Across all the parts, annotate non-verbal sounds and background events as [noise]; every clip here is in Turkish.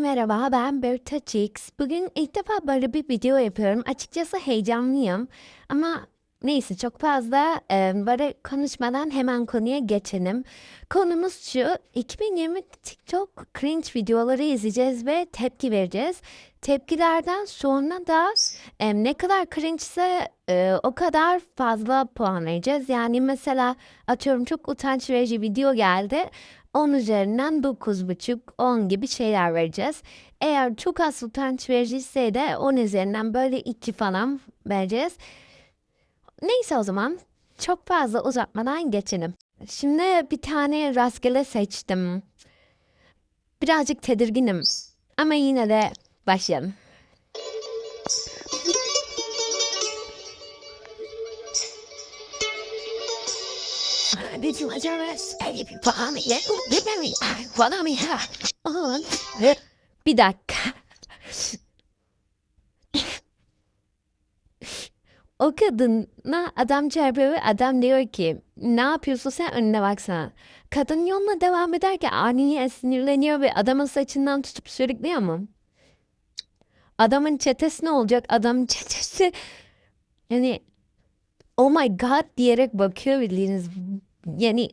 Merhaba, ben Berta Chicks. Bugün ilk defa böyle bir video yapıyorum. Açıkçası heyecanlıyım. Ama neyse çok fazla e, böyle konuşmadan hemen konuya geçelim. Konumuz şu, 2020 TikTok cringe videoları izleyeceğiz ve tepki vereceğiz. Tepkilerden sonra da e, ne kadar cringe ise e, o kadar fazla puan vereceğiz. Yani mesela atıyorum çok utanç verici video geldi. 10 üzerinden 9,5-10 gibi şeyler vereceğiz. Eğer çok az utanç vericiyse de 10 üzerinden böyle 2 falan vereceğiz. Neyse o zaman çok fazla uzatmadan geçelim. Şimdi bir tane rastgele seçtim. Birazcık tedirginim ama yine de başlayalım. Bizim acaba öyle bir falan ile bilmem falan ya. Aman. Bir dakika. O kadına adam çarpıyor ve adam diyor ki ne yapıyorsun sen önüne baksana. Kadın yoluna devam ederken aniden sinirleniyor ve adamın saçından tutup sürüklüyor mu? Adamın çetesi ne olacak? Adamın çetesi yani oh my god diyerek bakıyor bildiğiniz yani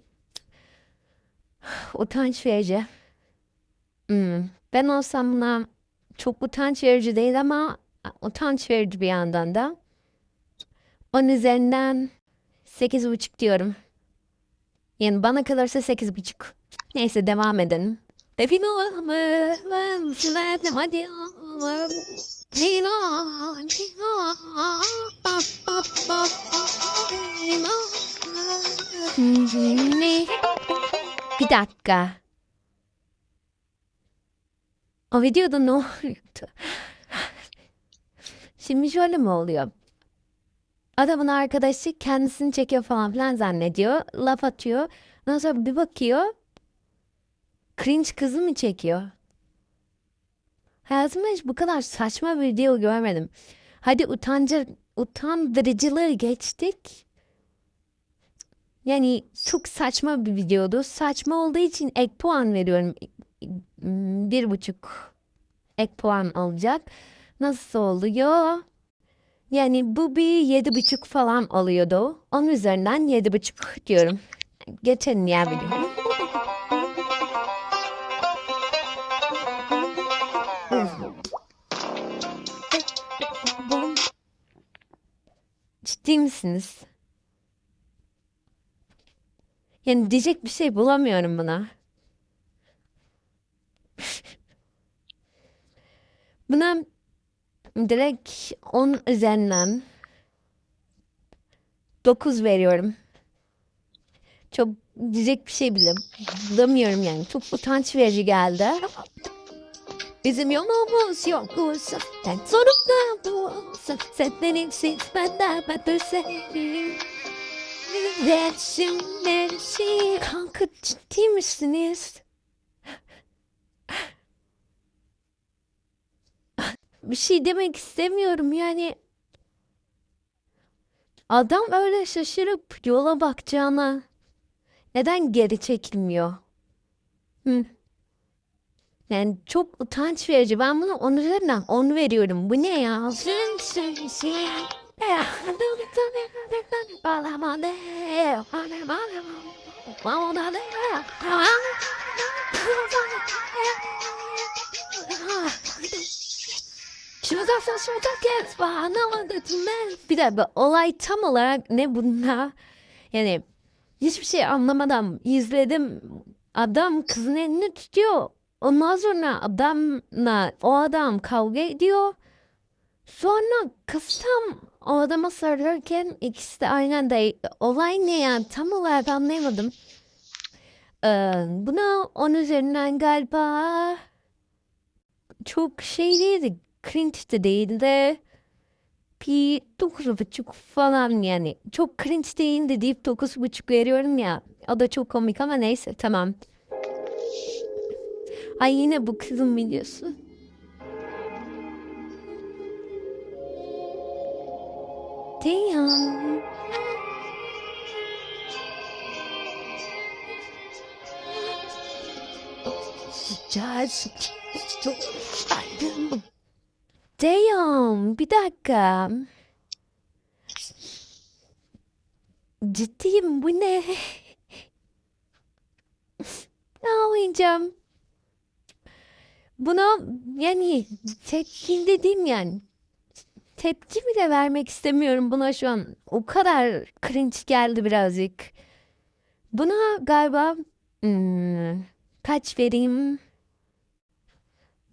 [sighs] utanç verici. Hmm. Ben olsam buna çok utanç verici değil ama utanç verici bir yandan da. Onun üzerinden sekiz buçuk diyorum. Yani bana kalırsa sekiz buçuk. Neyse devam edelim. Bir dakika. O videoda ne oluyordu? Şimdi şöyle mi oluyor? Adamın arkadaşı kendisini çekiyor falan filan zannediyor. Laf atıyor. Ondan sonra bir bakıyor. Cringe kızı mı çekiyor? Hayatımda hiç bu kadar saçma bir video görmedim. Hadi utancı, utandırıcılığı geçtik. Yani çok saçma bir videodu. Saçma olduğu için ek puan veriyorum. Bir buçuk ek puan alacak. Nasıl oluyor? Yani bu bir yedi buçuk falan oluyordu. Onun üzerinden yedi buçuk diyorum. Geçelim ya video. Ciddi misiniz? Yani diyecek bir şey bulamıyorum buna. [laughs] Buna direkt 10 üzerinden 9 veriyorum. Çok diyecek bir şey bile bulamıyorum yani. Çok utanç verici geldi. Bizim yolumuz yokmuş. Sen sorumlu bu. Senden siz benden ben seni. Resim, resim. Kanka ciddi misiniz? bir şey demek istemiyorum yani. Adam öyle şaşırıp yola bakacağına neden geri çekilmiyor? Hı. Yani çok utanç verici. Ben bunu üzerinden 10 veriyorum. Bu ne ya? Bir de bu olay tam olarak ne bunda? Yani hiçbir şey anlamadan izledim. Adam kızın elini tutuyor. Ondan sonra adamla o adam kavga ediyor. Sonra kız tam o adama sarılırken ikisi de aynı anda olay ne yani tam olarak anlayamadım. Ee, buna on üzerinden galiba çok şey değildi. Cringe de değildi. Bir dokuz buçuk falan yani. Çok cringe değildi deyip dokuz buçuk veriyorum ya. O da çok komik ama neyse tamam. Ay yine bu kızın videosu. Damn. Damn, bir dakika. Ciddiyim, bu ne? [laughs] Ağlayacağım. Buna yani tepki dediğim yani tepki bile vermek istemiyorum buna şu an. O kadar cringe geldi birazcık. Buna galiba hmm, kaç vereyim?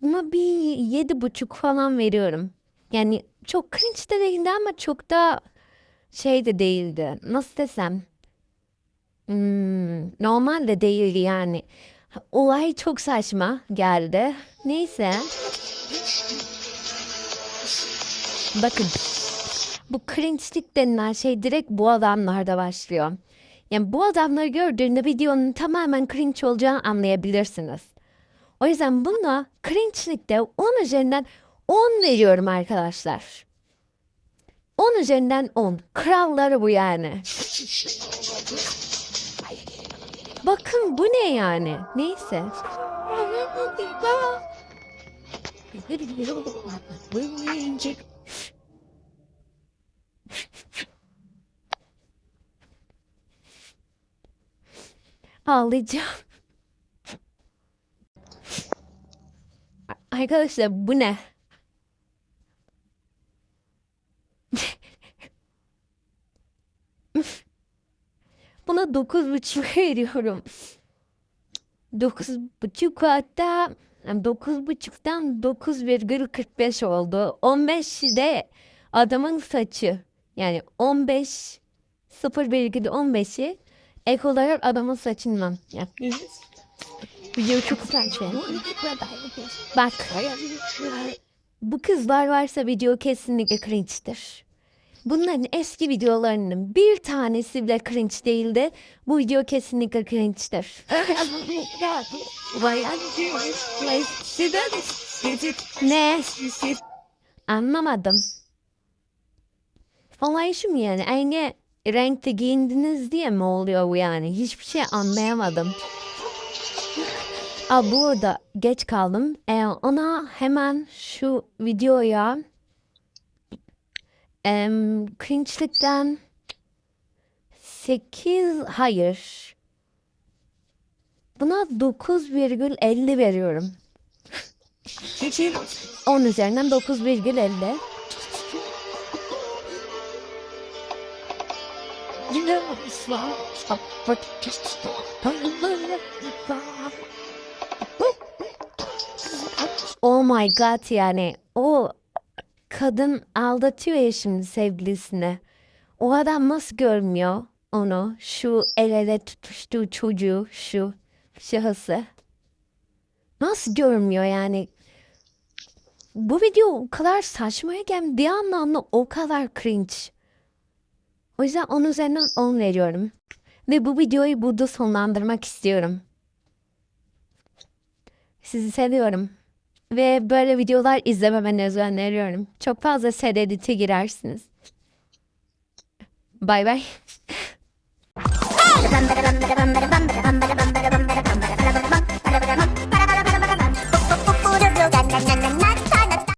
Buna bir yedi buçuk falan veriyorum. Yani çok cringe de değildi ama çok da şey de değildi. Nasıl desem? Hmm, normal de değildi yani. Olay çok saçma geldi. Neyse. Bakın. Bu cringe'lik denilen şey direkt bu adamlarda başlıyor. Yani bu adamları gördüğünde videonun tamamen cringe olacağını anlayabilirsiniz. O yüzden buna cringe'likte 10 üzerinden 10 veriyorum arkadaşlar. 10 üzerinden 10. Kralları bu yani. [laughs] Bakın bu ne yani? Neyse. Ağlayacağım. Arkadaşlar bu ne? Buna dokuz buçuk [laughs] veriyorum. Dokuz buçuk hatta dokuz buçuktan dokuz virgül kırk beş oldu. On beş de adamın saçı. Yani on beş sıfır virgül on beşi ek olarak adamın saçından. Yani. Video çok saçma. Bak. Bu kızlar varsa video kesinlikle cringe'dir. Bunların eski videolarının bir tanesi bile cringe değildi. Bu video kesinlikle cringe'dir. ne? Anlamadım. Olay şu mu yani? Aynı renkte giyindiniz diye mi oluyor bu yani? Hiçbir şey anlayamadım. Aa, burada geç kaldım. Ee, ona hemen şu videoya em, cringe'likten 8 hayır. Buna 9,50 veriyorum. 10 üzerinden 9,50. Oh my god yani o kadın aldatıyor ya şimdi sevgilisini. O adam nasıl görmüyor onu? Şu el ele tutuştuğu çocuğu, şu şahısı. Nasıl görmüyor yani? Bu video o kadar saçmayken bir anlamda o kadar cringe. O yüzden 10 üzerinden 10 veriyorum. Ve bu videoyu burada sonlandırmak istiyorum. Sizi seviyorum. Ve böyle videolar izlememenizi öneriyorum. Çok fazla sededite girersiniz. Bay bay.